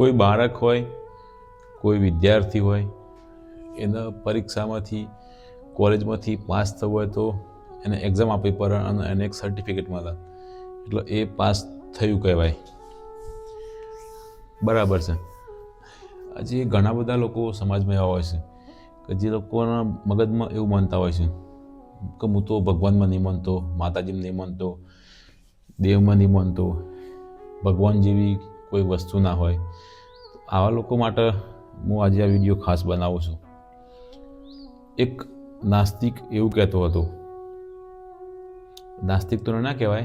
કોઈ બાળક હોય, કોઈ વિદ્યાર્થી હોય, એના પરીક્ષામાંથી, કોલેજમાંથી પાસ થવું હોય તો એને એક્ઝામ આપવી પડે અને એને એક સર્ટિફિકેટ મળે. એટલે એ પાસ થયું કહેવાય. બરાબર છે. હજી ઘણા બધા લોકો સમાજમાં એવા હોય છે કે જે લોકોના મગજમાં એવું માનતા હોય છે કે હું તો ભગવાનમાં નહીં માનતો માતાજીમાં નહીં માનતો, દેવમાં નહીં માનતો, ભગવાન જેવી કોઈ વસ્તુ ના હોય. આવા લોકો માટે હું આજે આ વીડિયો ખાસ બનાવું છું. એક નાસ્તિક એવું કહેતો હતો. નાસ્તિક તો ના કહેવાય.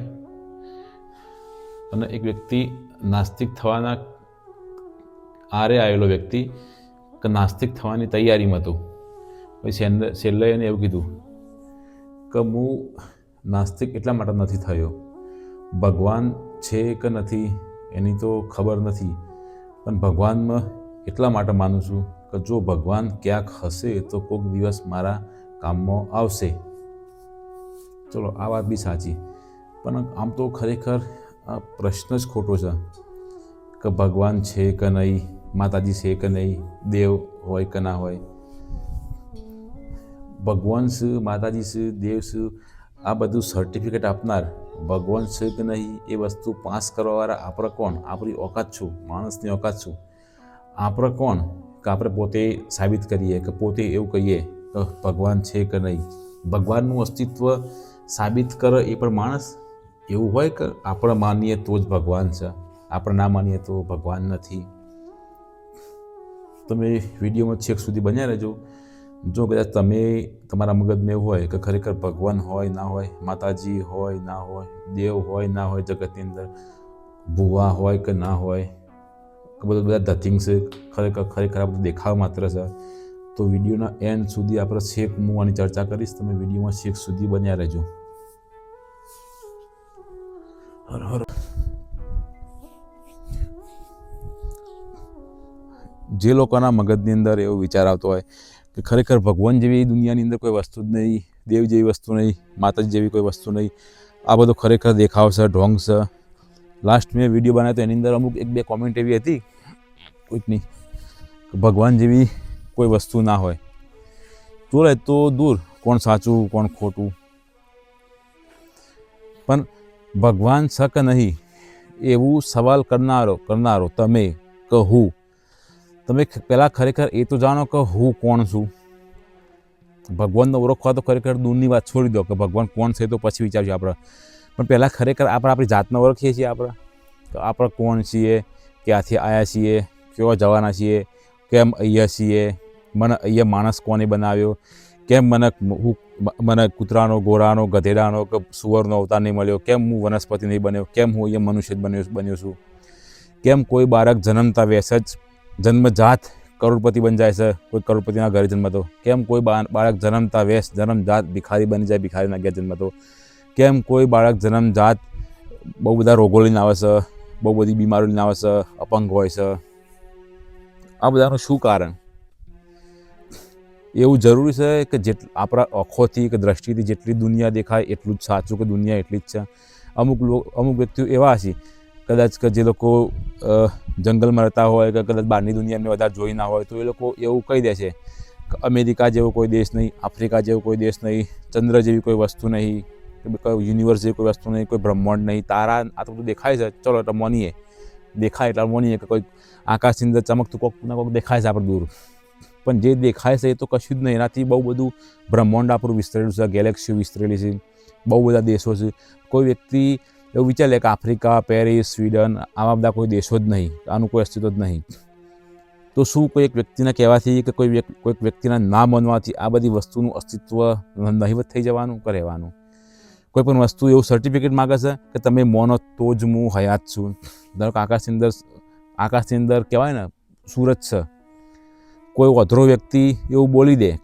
અને એક વ્યક્તિ નાસ્તિક થવાના આરે આવેલો વ્યક્તિ કે નાસ્તિક થવાની તૈયારીમાં હતો. પછી છેલ્લે એને એવું કીધું કે હું નાસ્તિક એટલા માટે નથી થયો. ભગવાન છે કે નથી એની તો ખબર નથી. પણ ભગવાનમાં એટલા માટે માનું છું કે જો ભગવાન ક્યાંક હશે તો કોઈક દિવસ મારા કામમાં આવશે. ચલો, આ વાત બી સાચી. પણ આમ તો ખરેખર આ પ્રશ્ન જ ખોટો છે કે ભગવાન છે કે નહીં, માતાજી છે કે નહીં, દેવ હોય કે ના હોય. ભગવાન શું માતાજી છે, દેવ શું આ બધું સર્ટિફિકેટ આપનાર ભગવાન છે કે નહીં એ વસ્તુ પાસ કરવાવાળા, આપણે કોણ? આપણી ઓકાત છું, માણસની ઓકાત છું. આપણે કોણ? કે આપણે પોતે સાબિત કરીએ, કે પોતે એવું કહીએ, કે ભગવાન છે કે નહીં? ભગવાનનું અસ્તિત્વ સાબિત કરે એ પણ માણસ? એવું હોય કે આપણે માનીએ તો જ ભગવાન છે? આપણે ના માનીએ તો ભગવાન નથી? તમે વિડીયોમાં છેક સુધી બન્યા રહેજો. જો કદાચ તમે તમારા મગજમાં એવું હોય કે ખરેખર ભગવાન હોય ના હોય, માતાજી હોય ના હોય, દેવ હોય ના હોય જગતની અંદર, ભૂવા હોય કે ના હોય, કે બધા બધા ધથિંગ છે, ખરેખર ખરેખર આ બધું દેખાવ માત્ર છે, તો વિડીયોના એન્ડ સુધી આપણે શેક આની ચર્ચા કરીશ. તમે વિડીયોમાં શેક સુધી બન્યા રહેજો. હર હર. જે લોકોના મગજની અંદર એવો વિચાર આવતો હોય કે ખરેખર ભગવાન જેવી દુનિયાની અંદર કોઈ વસ્તુ જ નહીં, દેવ જેવી વસ્તુ નહીં, માતાજી જેવી કોઈ વસ્તુ નહીં. આ બધું ખરેખર દેખાવ છે, ઢોંગ છે. લાસ્ટ મેં વીડિયો બનાવ્યો એની અંદર અમુક એક બે કોમેન્ટ એવી હતી કોઈકની કે ભગવાન જેવી કોઈ વસ્તુ ના હોય. ચોલે તો દૂર, કોણ સાચું, કોણ ખોટું. પણ ભગવાન છે કે નહીં, એવું સવાલ કરનારો કરનારો તમે કે હું તમે પહેલાં ખરેખર એ તો જાણો કે હું કોણ છું? ભગવાનને ઓળખવા તો ખરેખર દૂરની વાત છોડી દો કે ભગવાન કોણ છે તો પછી વિચારજો આપણે. પણ પહેલાં ખરેખર આપણે આપણી જાતને ઓળખીએ છીએ આપણે. કે આપણે કોણ છીએ, ક્યાંથી આવ્યા છીએ, કેવા જવાના છીએ, કેમ અહીંયા છીએ, મને અહીંયા માણસ કોને બનાવ્યો, કેમ મને હું મને કૂતરાનો ગોરાનો ગધેડાનો કે સુવરનો અવતાર નહીં મળ્યો, કેમ હું વનસ્પતિ નહીં બન્યો, કેમ હું અહીંયા મનુષ્ય બન્યો બન્યો છું? કેમ કોઈ બાળક જન્મતા વેસ જ જન્મજાત કરોડપતિ બની જાય છે. કોઈ કરોડપતિના ઘરે જન્મતો. કેમ કોઈ બાળક જન્મતા વેશ, જન્મજાત ભિખારી બની જાય ભિખારીના ઘેર જન્મતો. કેમ કોઈ બાળક જન્મજાત બહુ બધા રોગો લઈને આવે છે, બહુ બધી બીમારીઓ લઈને આવે છે, અપંગ હોય છે? આ બધાનું શું કારણ? એવું જરૂરી છે કે જેટ, આપણા આંખોથી કે દ્રષ્ટિથી જેટલી દુનિયા દેખાય એટલું જ સાચું કે દુનિયા એટલી જ છે. અમુક લોકો અમુક વ્યક્તિઓ એવા છે કદાચ જે લોકો જંગલમાં રહેતા હોય કે કદાચ બહારની દુનિયાને વધારે જોઈ ના હોય, તો એ લોકો એવું કહી દે છે કે અમેરિકા જેવો કોઈ દેશ નહીં, આફ્રિકા જેવો કોઈ દેશ નહીં, ચંદ્ર જેવી કોઈ વસ્તુ નહીં, કે કોઈ યુનિવર્સ જેવી કોઈ વસ્તુ નહીં, કોઈ બ્રહ્માંડ નહીં. તારા, આ તો બધું દેખાય છે. ચલો, એટલે મોનીએ. દેખાય એટલે મોનીએ કે કોઈ આકાશની અંદર ચમકતું કોક ના કોક દેખાય છે આપણે દૂર. પણ જે દેખાય છે એ તો કશું જ નહીં. એનાથી બહુ બધું બ્રહ્માંડ આપણું વિસ્તરેલું છે, ગેલેક્સીઓ વિસ્તરેલી છે, બહુ બધા દેશો છે. કોઈ વ્યક્તિ એવું વિચાર કે આફ્રિકા, પેરિસ, સ્વીડન આવા બધા કોઈ દેશો જ નહીં. આનું કોઈ અસ્તિત્વ જ નહીં. તો શું કોઈ એક વ્યક્તિના કહેવાથી કે કોઈ કોઈક વ્યક્તિના ના માનવાથી આ બધી વસ્તુનું અસ્તિત્વ નહીવત થઈ જવાનું કે રહેવાનું? કોઈ પણ વસ્તુ એવું સર્ટિફિકેટ માગે છે કે તમે મોનો તો જ હું હયાત છું. ધારો કે આકાશની અંદર આકાશની અંદર કહેવાય ને સુરત છે. કોઈ અધરો વ્યક્તિ એવું બોલી દે.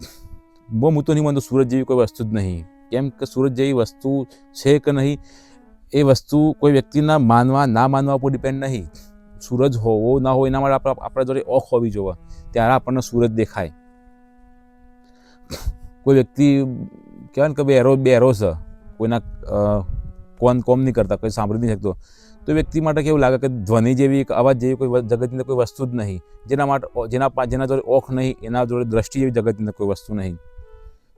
બહુ હું તો નહીં માનતો સુરત જેવી કોઈ વસ્તુ જ નહીં. કેમ કે સુરત જેવી વસ્તુ છે કે નહીં? એ વસ્તુ કોઈ વ્યક્તિના માનવા, ના માનવા ઉપર ડિપેન્ડ નહીં. સૂરજ હોવો, ના હોય એના માટે આપણા આપણા જોડે ઓખ હોવી જોવે ત્યારે આપણને સૂરજ દેખાય. કોઈ વ્યક્તિ કહેવાય ને કે બે એરો બે એરો છે. કોઈના કોન કોમ નહીં કરતા, કોઈ સાંભળી નહીં શકતો. તો વ્યક્તિ માટે કેવું લાગે કે ધ્વનિ જેવી અવાજ જેવી કોઈ જગતની અંદર કોઈ વસ્તુ જ નહીં. જેના માટે જેના જેના જોડે ઓખ નહીં, એના જોડે દ્રષ્ટિ જેવી જગતની અંદર કોઈ વસ્તુ નહીં.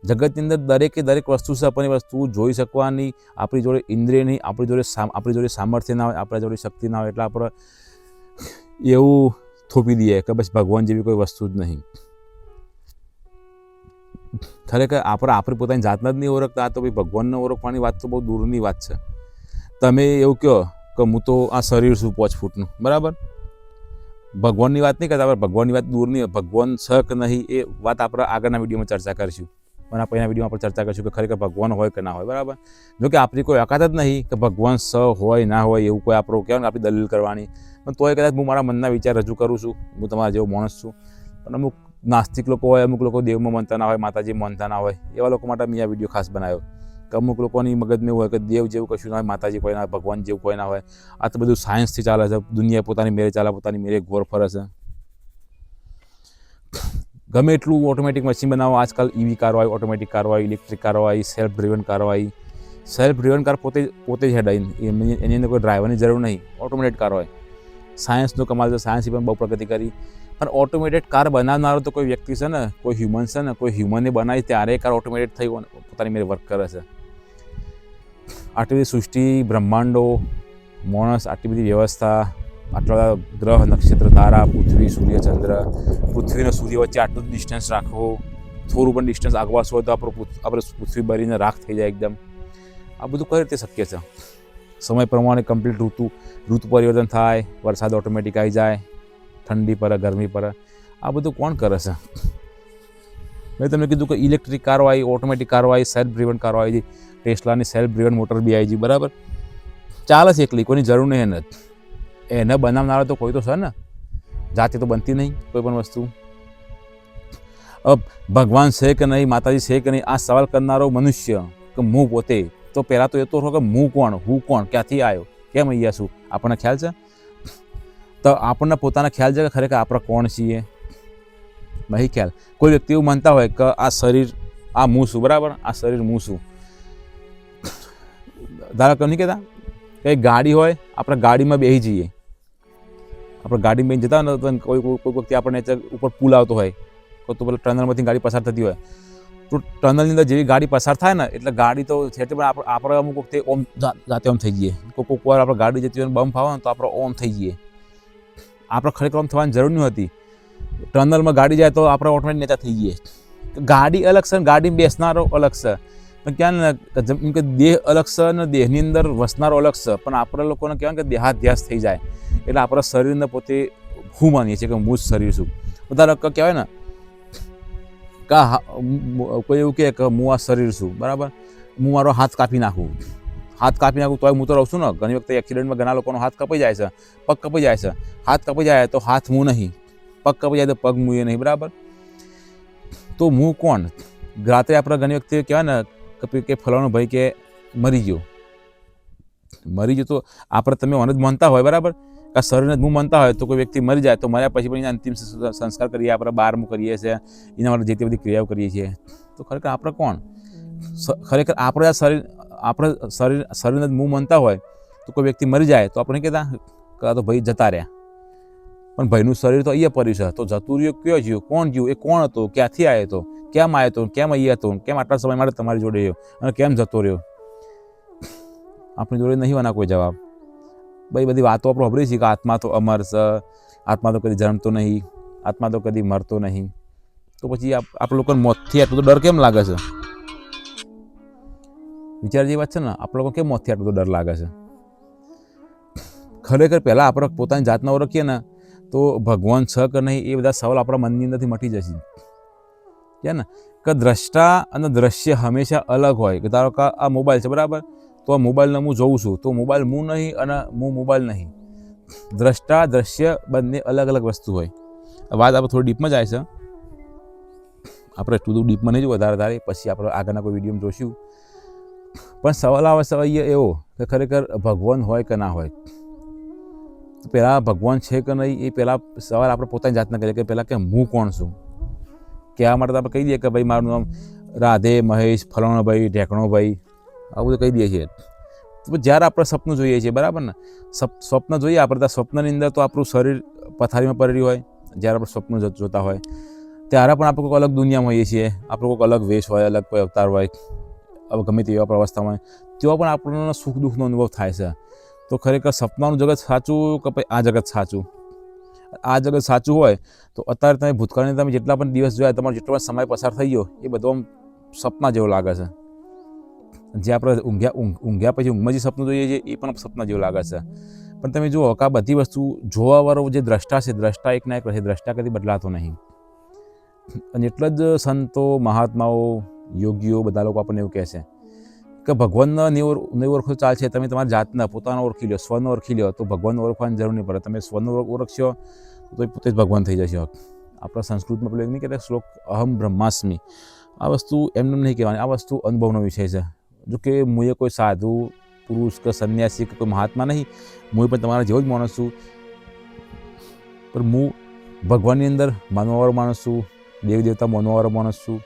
જગતની અંદર દરેકે દરેક વસ્તુ છે આપણને વસ્તુ જોઈ શકવાની આપણી જોડે ઇન્દ્રિય નહીં, આપણી જોડે આપણી જોડે સામર્થ્ય ના હોય, આપણા જોડે શક્તિ ના હોય, એટલે આપણે એવું થોપી દઈએ કે બસ ભગવાન જેવી કોઈ વસ્તુ જ નહીં. ખરેખર આપણે આપણે પોતાની જાતના જ નહીં ઓળખતા તો ભાઈ ભગવાનને ઓળખવાની વાત તો બહુ દૂરની વાત છે. તમે એવું કહો કે હું તો આ શરીર છું પાંચ ફૂટનું, બરાબર? ભગવાનની વાત નહીં કરતા આપણે ભગવાનની વાત દૂરની ભગવાન છે કે નહીં એ વાત આપણે આગળના વિડીયોમાં ચર્ચા કરીશું. પણ આ પહેલા વિડીયોમાં આપણે ચર્ચા કરીશું કે ખરેખર ભગવાન હોય કે ના હોય, બરાબર? જોકે આપણી કોઈ અકાત જ નહીં કે ભગવાન સ હોય, ના હોય, એવું કોઈ આપણું કહેવાય ને, આપણી દલીલ કરવાની. પણ તોય કદાચ હું મારા મનના વિચાર રજૂ કરું છું, હું તમારા જેવો માણસ છું. પણ અમુક નાસ્તિક લોકો હોય, અમુક લોકો દેવમાં માનતા ના હોય, માતાજી માનતા ના હોય, એવા લોકો માટે મેં આ વીડિયો ખાસ બનાવ્યો. કે અમુક લોકોની મગજમાં એવું હોય કે દેવ જેવું કશું ના હોય, માતાજી કોઈ ના હોય, ભગવાન જેવું કોઈ ના હોય. આ તો બધું સાયન્સથી ચાલે છે, દુનિયા પોતાની મેરે ચાલે, પોતાની મેરે ગોર ફરે છે. ગમે એટલું ઓટોમેટિક મશીન બનાવો, આજકાલ ઈવી કાર હોય ઓટોમેટિક કાર આવી ઇલેક્ટ્રિક કાર હોય સેલ્ફ ડ્રિવન કાર હોય સેલ્ફ ડ્રિવન કાર પોતે પોતે જ હેડાઈ એની અંદર કોઈ ડ્રાઈવરની જરૂર નહીં. ઓટોમેટેડ કાર હોય. સાયન્સનું કમાલ છે સાયન્સે પણ બહુ પ્રગતિ કરી. પણ ઓટોમેટેડ કાર બનાવનારો તો કોઈ વ્યક્તિ છે ને, કોઈ હ્યુમન છે ને, કોઈ હ્યુમને બનાવી ત્યારે કાર ઓટોમેટેડ થઈ પોતાની મેરે વર્ક કરે છે. આટલી બધી સૃષ્ટિ, બ્રહ્માંડો માણસ આટલી બધી વ્યવસ્થા આટલા ગ્રહ નક્ષત્ર તારા પૃથ્વી, સૂર્ય, ચંદ્ર. પૃથ્વી સૂર્ય વચ્ચે આટલું ડિસ્ટન્સ રાખવો, થોડું પણ ડિસ્ટન્સ આગવાસ હોય તો આપણું આપણે પૃથ્વી ભરીને રાખ થઈ જાય એકદમ. આ બધું કઈ રીતે શક્ય છે? સમય પ્રમાણે કમ્પ્લીટ ઋતુ ઋતુ પરિવર્તન થાય, વરસાદ ઓટોમેટિક આવી જાય, ઠંડી પર, ગરમી પર. આ બધું કોણ કરે છે? મેં તમને કીધું કે ઇલેક્ટ્રિક કારો આવી ઓટોમેટિક કારો આવી સેલ્ફ ડ્રિવન કારો આવી ટેસ્લાની સેલ્ફ ડ્રિવન મોટર બી આવી બરાબર? ચાલે છે એકલી, કોઈની જરૂર નહીં એને. એને બનાવનારો તો કોઈ તો છે ને? જાતે તો બનતી નહીં, કોઈ પણ વસ્તુ. ભગવાન છે કે નહીં, માતાજી છે કે નહીં, આ સવાલ કરનારો મનુષ્ય કે હું પોતે, તો પહેલાં તો એ તો કે હું કોણ હું કોણ, ક્યાંથી આવ્યો કેમ અહીંયા છું? આપણને ખ્યાલ છે? તો આપણને પોતાના ખ્યાલ છે કે ખરેખર આપણે કોણ છીએ? નહીં ખ્યાલ. કોઈ વ્યક્તિ એવું માનતા હોય કે આ શરીર, આ હું છું, બરાબર? આ શરીર હું છું. ધારો કે નહીં કહેતા? કે ગાડી હોય, આપણે ગાડીમાં બેસી જઈએ. આપણે ગાડીમાં બેસી જતા હોય ને કોઈ કોઈ વખતે આપણને ઉપર પુલ આવતો હોય, તો તો પેલા ટનલમાંથી ગાડી પસાર થતી હોય. તો ટનલની અંદર જેવી ગાડી પસાર થાય ને, એટલે ગાડી તો છે તે પણ આપણે આપણે અમુક વખતે ઓમ જાતે ઓમ થઈ જઈએ કોઈક વાર આપણે ગાડી જતી હોય બમ્પ આવે ને તો આપણે ઓમ થઈ જઈએ આપણે ખરેખર ઓમ થવાની જરૂર નહીં હતી. ટનલમાં ગાડી જાય તો આપણે ઓટોમેટિક નેતા થઈ જઈએ ગાડી અલગ છે ને ગાડીમાં બેસનારો અલગ છે. પણ ક્યાં જેમ કે દેહ અલગ છે અને દેહની અંદર વસનારો અલગ છે પણ આપણે લોકોને કહેવાય કે દેહાધ્યાસ થઈ જાય. એટલે આપણા શરીરને પોતે હું માનીએ છીએ કે હું જ શરીર છું. બધા લોકો કહેવાય ને, કા કોઈ એવું કહે કે હું આ શરીર છું. બરાબર? હું મારો હાથ કાપી નાખું. હાથ કાપી નાખું તોય હું તો રહું છું ને. ઘણી વખતે એક્સિડન્ટમાં ઘણા લોકોનો હાથ કપાઈ જાય છે. પગ કપાઈ જાય છે. હાથ કપાઈ જાય તો હાથ હું નહીં. પગ કપાઈ જાય તો પગ હું એ નહીં. બરાબર? તો હું કોણ? રાત્રે આપણે ઘણી વખતે કહેવાય ને પે- કે ફલાણો ભાઈ કે મરી ગયો. મરી ગયો તો આપણે તમે મને જ માનતા હોય, બરાબર? આ શરીરને જ હું માનતા હોય, તો કોઈ વ્યક્તિ મરી જાય, તો મર્યા પછી પણ એના અંતિમ સંસ્કાર કરીએ, આપણે બારમું કરીએ છીએ, એના માટે જે તે બધી ક્રિયાઓ કરીએ છીએ. તો ખરેખર આપણે કોણ? ખરેખર આપણે આ શરીર આપણે શરીર શરીરને જ હું માનતા હોય, તો કોઈ વ્યક્તિ મરી જાય, તો આપણે કહેતા? કે તો ભાઈ જતા રહ્યા. પણ ભાઈનું શરીર તો અહીંયા પડ્યું છે. તો જતું રહ્યું, કયો જીવ? કોણ જીવ? એ કોણ હતો? ક્યાંથી આવ્યો હતો કેમ આવ્યો હતો કેમ અહીંયા હતો? કેમ આટલા સમય માટે તમારી જોડે રહ્યો? અને કેમ જતો રહ્યો? આપણી જોડે નહીં હોવાના કોઈ જવાબ. ભાઈ, બધી વાતો આપણે સાંભળી છીએ કે આત્મા તો અમર છે, આત્મા તો કદી જન્મતો નહીં, આત્મા તો કદી મરતો નહીં. તો પછી આપ આપણે લોકોને મોતથી આટલો તો ડર કેમ લાગે છે? વિચાર જેવી વાત છે ને આપણે લોકો કેમ મોતથી આટલો તો ડર લાગે છે? ખરેખર પહેલાં આપણે પોતાની જાતને ઓળખીએ ને, તો ભગવાન છે કે નહીં એ બધા સવાલ આપણા મનની અંદરથી મટી જશે. કે ને, કે દ્રષ્ટા અને દ્રશ્ય હંમેશા અલગ હોય. કે ધારો કે આ મોબાઈલ છે, બરાબર? તો આ મોબાઈલને હું જોઉં છું. તો મોબાઈલ હું નહીં અને હું મોબાઈલ નહીં. દ્રષ્ટા, દ્રશ્ય બંને અલગ અલગ વસ્તુ હોય. વાત આપણે થોડી ડીપમાં જાય છે. આપણે એટલું ડીપમાં નહીં જોયું વધારે વધારે. પછી આપણે આગળના કોઈ વિડીયોમાં જોઈશું પણ સવાલ આવે છે એવો કે ખરેખર ભગવાન હોય કે ના હોય? પહેલાં ભગવાન છે કે નહીં એ પહેલાં સવાલ આપણે પોતાની જાતને કરીએ કે પહેલાં કે હું કોણ છું? કહેવા માટે આપણે કહી દઈએ કે ભાઈ મારું નામ રાધે, મહેશ ફલાણો ભાઈ ઢેકણો ભાઈ આવું બધું કહી દઈએ છીએ. તો જ્યારે આપણે સપનું જોઈએ છીએ, બરાબર ને? સ્વપ્ન જોઈએ, આપણે ત્યાં સ્વપ્નની અંદર તો આપણું શરીર પથારીમાં પડેલું હોય, જ્યારે આપણે સ્વપ્ન જોતા હોય, ત્યારે પણ આપણે કોઈ અલગ દુનિયામાં હોઈએ છીએ, આપણો કોઈક અલગ વેશ હોય, અલગ કોઈ અવતાર હોય હવે ગમે અવસ્થામાં હોય, તેવા પણ આપણને સુખ દુઃખનો અનુભવ થાય છે. તો ખરેખર સપનાનું જગત સાચું કે પછી આ જગત સાચું? આ જગત સાચું હોય, તો અત્યારે તમે ભૂતકાળની તમે જેટલા પણ દિવસ જોયા, તમારો જેટલો પણ સમય પસાર થઈ ગયો, એ બધો સપના જેવો લાગે છે. જે આપણે ઊંઘ્યા, ઊંઘ, ઊંઘ્યા પછી ઊંઘમાં જે સપનું જોઈએ છે, એ પણ સપના જેવું લાગે છે. પણ તમે જુઓ કે આ બધી વસ્તુ જોવાવાળો જે દ્રષ્ટા છે, દ્રષ્ટા એક ના એક રહે, દ્રષ્ટા કદી બદલાતો નહીં. અને એટલા જ સંતો, મહાત્માઓ, યોગીઓ બધા લોકો આપણને એવું કહે છે. કે ભગવાનના નહીં નહીં ઓળખો ચાલશે તમે તમારા જાતના, પોતાનો ઓળખી લો સ્વને ઓળખી લો તો ભગવાન ઓળખવાની જરૂર નહીં પડે. તમે સ્વને ઓળખ- ઓળખશો, તો પોતે જ ભગવાન થઈ જશે. આપણા સંસ્કૃતમાં પેલું નહીં કહેતા, શ્લોક, અહમ બ્રહ્માસ્મી. આ વસ્તુ એમને નહીં કહેવાની, આ વસ્તુ અનુભવનો વિષય છે. જો કે હું એ કોઈ સાધુ, પુરુષ કે સંન્યાસી કે કોઈ મહાત્મા નહીં હું પણ તમારા જેવો જ માણસ છું. પણ હું ભગવાનની અંદર માનવાવાળો માણસ છું દેવી દેવતા માનવાવાળો માણસ છું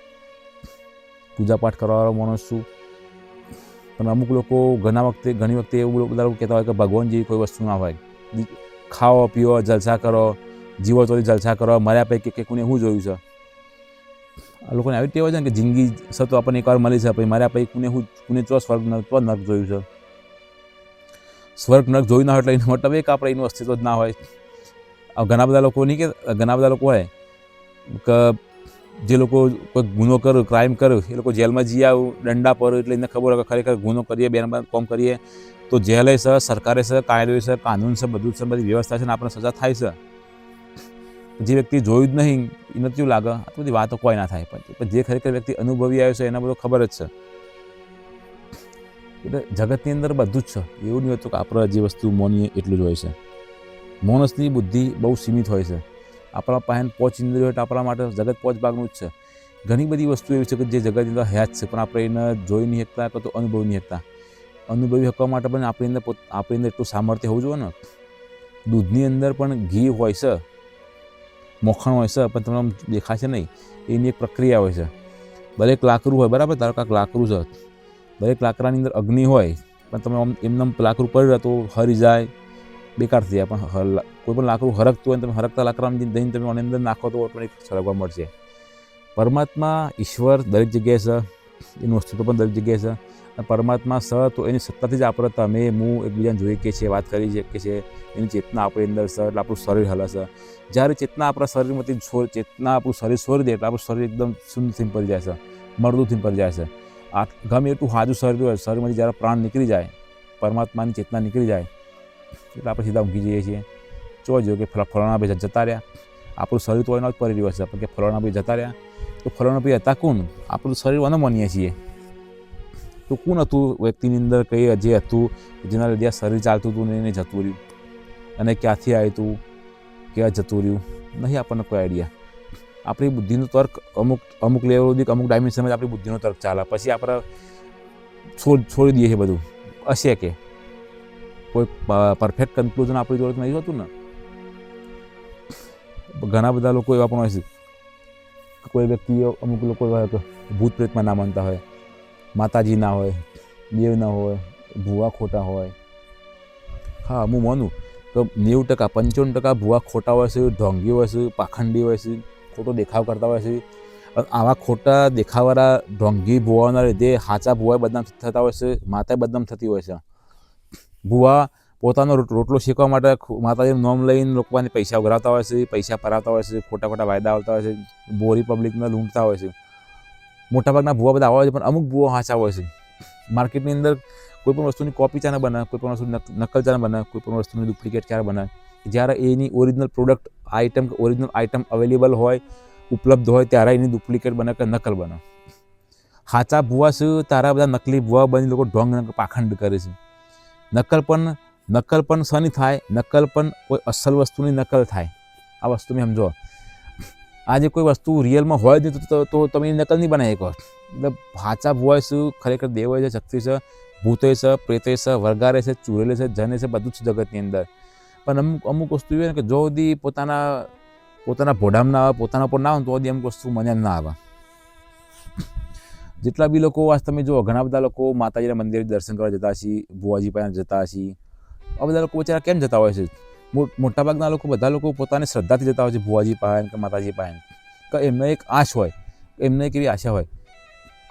પૂજા પાઠ કરવાવાળો માણસ છું. પણ અમુક લોકો ઘણા વખતે, ઘણી વખતે એવું બધા લોકો કહેતા હોય કે ભગવાન જેવી કોઈ વસ્તુ ના હોય. ખાઓ, પીઓ, જલસા કરો જીવો તો જલસા કરો, મર્યા પૈકી કે કોને શું જોયું છે? આ લોકોને આવી ટેવ છે ને કે જિંદગી છે તો આપણને એકવાર મળી છે, પછી મર્યા પછી કોને શું કોને ચો સ્વર્ગ નર્ક તો નર્ક જોયું છે. સ્વર્ગ, નર્ક જોયું ના હોય એટલે એનો મતલબ એક આપણે એનું અસ્તિત્વ જ ના હોય. ઘણા બધા લોકો નહીં કે, ઘણા બધા લોકો હોય કે જે લોકો કોઈ ગુનો કર્યો ક્રાઇમ કર્યો, એ લોકો જેલમાં જઈ આવું, દંડા પર એટલે એને ખબર હોય કે ખરેખર ગુનો કરીએ બેન કોમ કરીએ, તો જેલે છે, સરકારે છે, કાયદો છે, કાનૂન છે, બધું છે, બધી વ્યવસ્થા છે ને આપણે સજા થાય છે. જે વ્યક્તિ જોયું જ નહીં એને કેવું લાગે, આ બધી વાતો કોઈ ના થાય, પણ જે ખરેખર વ્યક્તિ અનુભવી આવ્યો છે, એના બધું ખબર જ છે. એટલે જગતની અંદર બધું જ છે, એવું નહીં હોતું કે આપણે જે વસ્તુ મોનીએ, એટલું જ હોય છે. મોનસની બુદ્ધિ બહુ સીમિત હોય છે. આપણા પાસે પોચ ઇન્દ્રિયો હોય એટલે આપણા માટે જગત પોચ ભાગનું જ છે. ઘણી બધી વસ્તુ એવી છે કે જે જગતની અંદર હયાત છે, પણ આપણે એને જોઈ નહીં શકતા કે તો અનુભવી નહીં શકતા. અનુભવી શકવા માટે પણ આપણી અંદર પોત, આપણી અંદર એટલું સામર્થ્ય હોવું જોઈએ ને. દૂધની અંદર પણ ઘી હોય છે, મોખણ હોય છે, પણ તમને દેખાશે નહીં, એની એક પ્રક્રિયા હોય છે. દરેક લાકડું હોય, બરાબર? ધારો કે લાકરું છે. દરેક લાકડાની અંદર અગ્નિ હોય, પણ તમે આમ એમને લાકડું પડી રહ્યા તો હરી જાય બેકાર થઈ જાય પણ કોઈ પણ લાકડું હરકતું હોય તમે હરકતા લાકડામાં જઈને તમે આની અંદર નાખો તો ઓટોમેટિક સળગવા મળશે. પરમાત્મા ઈશ્વર દરેક જગ્યાએ છે, એનું અસ્તિત્વ પણ દરેક જગ્યાએ છે. અને પરમાત્મા સ તો એની સત્તાથી જ આપણે તમે, હું એકબીજાને જોઈએ કે છે, વાત કરી શકીએ છીએ એની ચેતના આપણી અંદર છે, એટલે આપણું શરીર હલશે જ્યારે ચેતના આપણા શરીરમાંથી છોડ, ચેતના આપણું શરીર છોડી દે એટલે આપણું શરીર એકદમ શૂન્ય થઈને પડી જાય છે, મરદું થઈને પડી જાય છે. આ ગમે એટલું હાજુ શરીર હોય, શરીરમાંથી જ્યારે પ્રાણ નીકળી જાય, પરમાત્માની ચેતના નીકળી જાય એટલે આપણે સીધા ઊંઘી જઈએ છીએ. જોવા જોઈએ કે ફલા- ફલાણા ભાઈ જતા રહ્યા. આપણું શરીર તો એના જ પડી રહ્યું પણ કે ફલાણા ભાઈ જતા રહ્યા. તો ફલાણા ભાઈ હતા કોણ? આપણું શરીર અને માનીએ છીએ? તો કોણ હતું વ્યક્તિની અંદર કઈ જે હતું, જેના લીધે શરીર ચાલતું હતું ને એને જતું રહ્યું? અને ક્યાંથી આવ્યું હતું ક્યાં જતું રહ્યું? નહીં આપણને કોઈ આઈડિયા. આપણી બુદ્ધિનો તર્ક અમુક અમુક લેવલ સુધી, અમુક ડાયમેન્શનમાં જ આપણી બુદ્ધિનો તર્ક ચાલે. પછી આપણે છોડ, છોડી દઈએ છીએ બધું. હશે કે? કોઈ પરફેક્ટ કન્ક્લુઝન આપણી જોડે નહીં હોતું ને. ઘણા બધા લોકો એવા પણ હોય છે કોઈ વ્યક્તિઓ અમુક લોકો એવા હોય ભૂત પ્રેતમાં ના માનતા હોય, માતાજી ના હોય, દેવ ના હોય, ભૂવા ખોટા હોય. હા, હું માનું તો નેવું ટકા, પંચાવન ટકા ભૂવા ખોટા હોય છે, ઢોંગી હોય છે, પાખંડી હોય છે, ખોટો દેખાવ કરતા હોય છે. આવા ખોટા દેખાવાળા ઢોંગી ભૂવાઓના લીધે હાચા ભૂવા બદનામ થતા હોય છે માતા બદનામ થતી હોય છે. ભૂવા પોતાનો રોટ- રોટલો શેકવા માટે માતાજીનું નામ લઈને લોકોને પૈસા ઉઘરાવતા હોય છે, પૈસા પરાવતા હોય છે, ખોટા ખોટા વાયદા આવતા હોય છે, બોરી પબ્લિકને લૂંટતા હોય છે. મોટાભાગના ભૂવા બધા આવા હોય છે, પણ અમુક ભૂવા હાચા હોય છે. માર્કેટની અંદર કોઈ પણ વસ્તુની કોપી ચાને બને, કોઈ પણ વસ્તુ નકલ ચાને બને, કોઈ પણ વસ્તુની ડુપ્લિકેટ ક્યારે બને. જ્યારે એની original product item original item available હોય, ઉપલબ્ધ હોય, ત્યારે એની ડુપ્લિકેટ બને કે નકલ બને. હાચા ભૂવા છે, તારા બધા નકલી ભૂવા બની લોકો ઢોંગ પાખંડ કરે છે. નકલ પણ નકલ પણ શાની થાય, નકલ પણ કોઈ અસલ વસ્તુની નકલ થાય. આ વસ્તુ મેં સમજો. આજે કોઈ વસ્તુ રિયલમાં હોય જ નહીં, તો- તમે નકલ નહીં બનાવી શકો. એટલે ભાચા ભૂવા શું ખરેખર દેવ છે, શક્તિ છે, ભૂતે છે, પ્રેતે છે, વરગારે છે, ચૂરેલે છે, જને છે, બધું જ જગતની અંદર. પણ અમુક અમુક વસ્તુ એવી કે જો સુધી પોતાના પોતાના ભોડામાં ના આવે, પોતાના પર ના આવે તો અમુક વસ્તુ મને ના આવે. જેટલા બી લોકો આજ તમે જુઓ, ઘણા બધા લોકો માતાજીના મંદિરે દર્શન કરવા જતા હશે, ભુવાજી પાસે જતા છીએ આ બધા લોકો બચારા કેમ જતા હોય છે? મોટાભાગના લોકો, બધા લોકો પોતાની શ્રદ્ધાથી જતા હોય છે ભુવાજી પાસે કે માતાજી પાસે. કે એમને એક આશ હોય, એમને એક એવી આશા હોય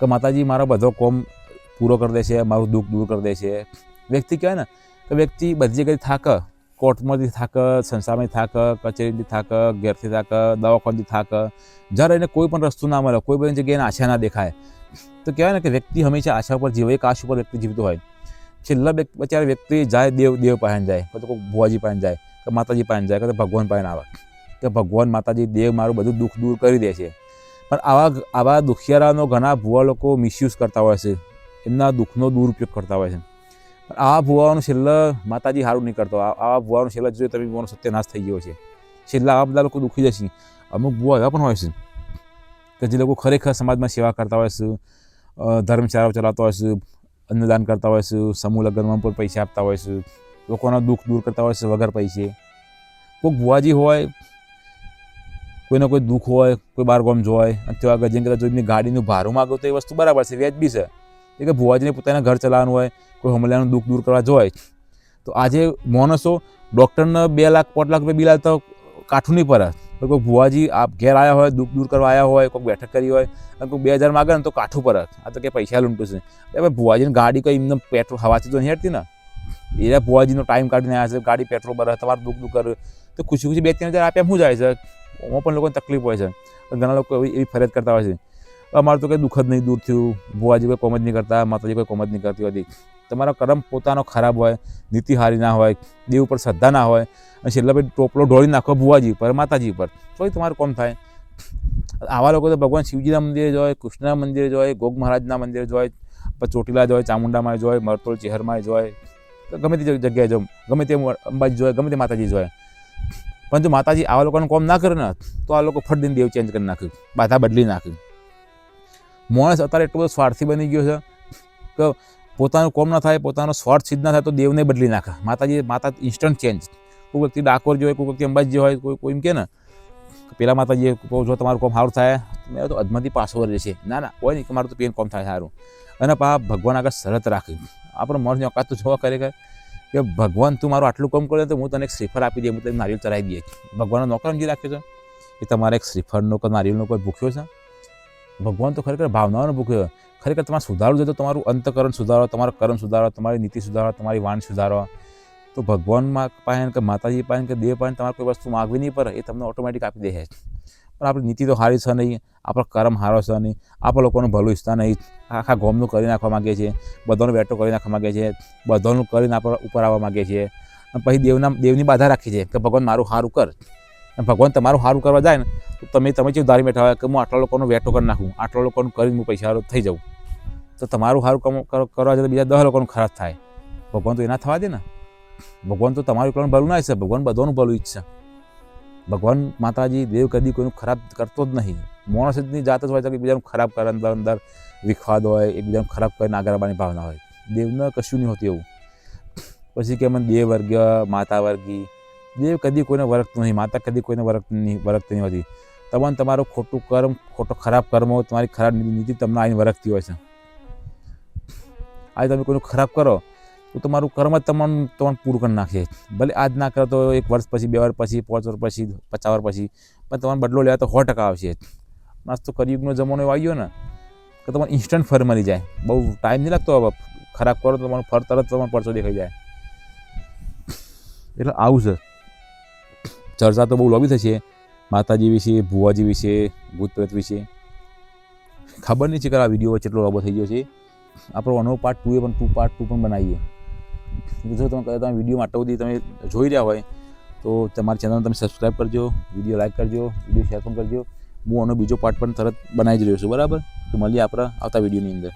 કે માતાજી મારો બધો કોમ પૂરો કરી દેશે, મારું દુઃખ દૂર કરી દેશે. વ્યક્તિ કહેવાય ને કે વ્યક્તિ બધી જગ્યાએ થાક, કોર્ટમાંથી થાક, સંસારમાંથી થાક, કચેરીથી થાક, ઘેરથી થાક, દવાખાનથી થાક. જ્યારે એને કોઈ પણ રસ્તો ના મળે, કોઈ પણ જગ્યાએ આશા ના દેખાય તો કહેવાય ને કે વ્યક્તિ હંમેશા આશા ઉપર જીવે, એક આશ ઉપર વ્યક્તિ જીવતો હોય. છેલ્લા બચારા વ્યક્તિ જાય દેવ દેવ પાસે જાય કાં તો ભુવાજી પાસે જાય, કે માતાજી પાસે જાય, કે ભગવાન પાસે આવે, કે ભગવાન, માતાજી, દેવ મારું બધું દુઃખ દૂર કરી દે છે. પણ આવા આવા દુખિયારાનો ઘણા ભુવા લોકો મિસયુઝ કરતા હોય છે. એમના દુઃખનો દુરુપયોગ કરતા હોય છે. પણ આવા ભુવાઓનું છેલ્લા માતાજી સારું નહીં કરતો. આવા ભુવાનું છેલ્લા જોઈએ તમે ભુવાનો સત્યનાશ થઈ ગયો છે. છેલ્લા આવા બધા લોકો દુઃખી જશે. અમુક ભુવા એવા પણ હોય છે. કે જે લોકો ખરેખર સમાજમાં સેવા કરતા હોય છે ધર્મશાળાઓ ચલાવતા હોય છે, અન્નદાન કરતા હોય છે, સમૂહ લગ્નમાં પણ પૈસા આપતા હોય છે, લોકોના દુઃખ દૂર કરતા હોય છે વગર પૈસે. કોઈક ભુવાજી હોય કોઈને કોઈ દુઃખ હોય, કોઈ બાર ગોમ જોય અને તેવા ગજન કરતા જો એમની ગાડીનું ભાડું માગો તો એ વસ્તુ બરાબર છે, વ્યાજબી છે. એ કે ભુવાજીને પોતાના ઘર ચલાવવાનું હોય, કોઈ હમલાનું દુઃખ દૂર કરવા જોવાય. તો આજે માણસો ડૉક્ટરને બે લાખ, પાંચ લાખ રૂપિયા બિલ તો કાઠું નહીં પડે. કોઈ ભુવાજી આપ ઘેર આવ્યા હોય, દુઃખ દૂર કરવા આવ્યા હોય, કોઈ બેઠક કરી હોય, અને કોઈ બે હજાર માગે ને તો કાઠું પર આ તો કે પૈસા લૂંટું છે. એટલે ભુવાજીની ગાડી કોઈ એમને પેટ્રોલ હવાથી તો નહીં હેડતી ને? એ ભુવાજીનો ટાઈમ કાઢીને આવ્યા છે, ગાડી પેટ્રોલ ભરે તમારું દુઃખ દુઃખ કરે તો ખુશી ખુશી બે ત્રણ હજાર આપ્યા, શું જાય છે? એમાં પણ લોકોને તકલીફ હોય છે. ઘણા લોકો એવી એવી ફરિયાદ કરતા હોય છે. અમારું તો કંઈ દુઃખ જ નહીં દૂર થયું. ભુવાજી કોઈ કોમ જ નહીં કરતા, માતાજી કોઈ કોમ જ નહીં કરતી હોતી. તમારો કર્મ પોતાનો ખરાબ હોય નીતિ હારી ના હોય, દેવ ઉપર શ્રદ્ધા ના હોય, અને છેલ્લા પછી ટોપલો ઢોળી નાખો ભુવાજી પર, માતાજી પર, તોય તમારું કોમ થાય. આવા લોકો તો ભગવાન શિવજીના મંદિરે જોય કૃષ્ણના મંદિરે જોય ગોગ મહારાજના મંદિરે જોય પછી ચોટીલા જોય ચામુંડામાં જોય મરતોલ ચેહરમાં જોય તો ગમે તે જગ્યાએ જો ગમે તે અંબાજી જોય ગમે તે માતાજી જોય પણ જો માતાજી આવા લોકોનું કોમ ના કરે ને, તો આ લોકો ફટ દેવ ચેન્જ કરી નાખ્યું બાધા બદલી નાખ્યું માણસ અત્યારે એટલો બધો સ્વાર્થી બની ગયો છે, કે પોતાનું કોમ ના થાય, પોતાનો સ્વાર્થ સિદ્ધ ના થાય તો દેવને બદલી નાખે. માતાજી, માતા ઇન્સ્ટન્ટ ચેન્જ કોઈ વ્યક્તિ ડાકોર જોઈએ કોઈ વ્યક્તિ અંબાજી હોય, કોઈ કોઈ એમ કે ને કે પેલા માતાજી જો તમારું કોમ સારું થાય, મેં તો અધમતી પાછો જશે ના ના, કોઈ નહીં, કે મારું તો પેન કોમ થાય સારું. અને પા ભગવાન આગળ શરત રાખી. આપણે મનની ઓકાત તો જોવા ખરેખર કે ભગવાન તું મારું આટલું કામ કરે તો હું તને એક શ્રીફળ આપી દે, હું તને નારિયેલ ચડાવી દઈએ ભગવાનનો નોકર સમજી રાખ્યો છે? એ તમારે એક શ્રીફળનો કે નારિયેળનો કોઈ ભૂખ્યો છે? ભગવાન તો ખરેખર ભાવનાઓનો ભૂખ્યો ખરેખર તમારે સુધારવું જોઈએ તો તમારું અંતકરણ સુધારો, તમારો કર્મ સુધારો, તમારી નીતિ સુધારો, તમારી વાણ સુધારો. તો ભગવાનમાં પાસે કે માતાજી પાસે કે દેવ પાસે તમારે કોઈ વસ્તુ માગવી નહીં પડે, એ તમને ઓટોમેટિક આપી દે છે. પણ આપણી નીતિ તો સારી છે નહીં, આપણો કર્મ સારો છે નહીં, આપણા લોકોનું ભલું ઈચ્છતા નહીં, આખા ગોમનું કરી નાખવા માગીએ છીએ બધાનો વેટો કરી નાખવા માગીએ છીએ બધાનું કરીને આપણે ઉપર આવવા માગીએ છીએ અને પછી દેવના, દેવની બાધા રાખીએ છીએ કે ભગવાન મારું સારું કર. ભગવાન તમારું સારું કરવા જાય ને, તો તમે તમે જે ધારી બેઠા હોય કે હું આટલા લોકોનો વેટો કરી નાખું, આટલા લોકોનું કરીને હું પૈસા થઈ જાઉં. તો તમારું સારું કામ કરવા જાય તો બીજા દસ લોકોનું ખરાબ થાય. ભગવાન તો એના થવા દે ને. ભગવાન તો તમારું એકલાનું ભલું ના ઈચ્છે, ભગવાન બધાનું ભલું ઈચ્છે. ભગવાન માતાજી, દેવ કદી કોઈનું ખરાબ કરતો જ નહીં. માણસની જાત જ હોય છે કે બીજાનું ખરાબ કરે અંદર અંદર વિખવાદ હોય એકબીજાનું ખરાબ કરીને આગળ ભાવના હોય. દેવને કશું નહીં હોતું એવું. પછી કે મને દેવ વર્ગ્ય, માતા વર્ગી. દેવ કદી કોઈને વરખતું નહીં, માતા કદી કોઈને વરખતું નહીં વરખતી નહીં હોતી. તમને તમારું ખોટું કર્મ, ખોટો ખરાબ કર્મો તમારી ખરાબ નીતિ તમને આવીને વરખતી હોય છે. આજે તમે કોઈનું ખરાબ કરો તો તમારું કર્મ જ તમારું તમારું પૂરું કરી નાખે. ભલે આજ ના કરો તો એક વર્ષ પછી બે વર્ષ પછી પાંચ વર્ષ પછી પચાસ વર્ષ પછી પણ તમારો બદલો લેવા તો સો ટકા આવશે. નાસ્તો તો કરિયુગનો જમાનો એવો આવી ગયો ને કે તમારે ઇન્સ્ટન્ટ ફર મળી જાય. બહુ ટાઈમ નહીં લાગતો હવે. ખરાબ કરો તો તમારું ફર તરત તમારો પરચો દેખાઈ જાય. એટલે આવું છે. ચર્ચા તો બહુ લાંબી થશે. માતાજી વિશે ભુવાજી વિશે ભૂત પ્રેત વિશે. ખબર નહીં છે કે આ વીડિયો એટલો લોબો થઈ ગયો છે. આપણો અનો પાર્ટ ટુ એ પણ ટુ પાર્ટ ટુ પણ બનાવીએ. જો તમે તમે વિડીયોમાં આટલા સુધી તમે જોઈ રહ્યા હોય, તો તમારી ચેનલ તમે સબસ્ક્રાઈબ કરજો વીડિયો લાઈક કરજો વીડિયો શેર પણ કરજો. હું આનો બીજો પાર્ટ પણ તરત બનાવી જ રહ્યો છું, બરાબર? તો મળીએ આપણા આવતા વિડીયોની અંદર.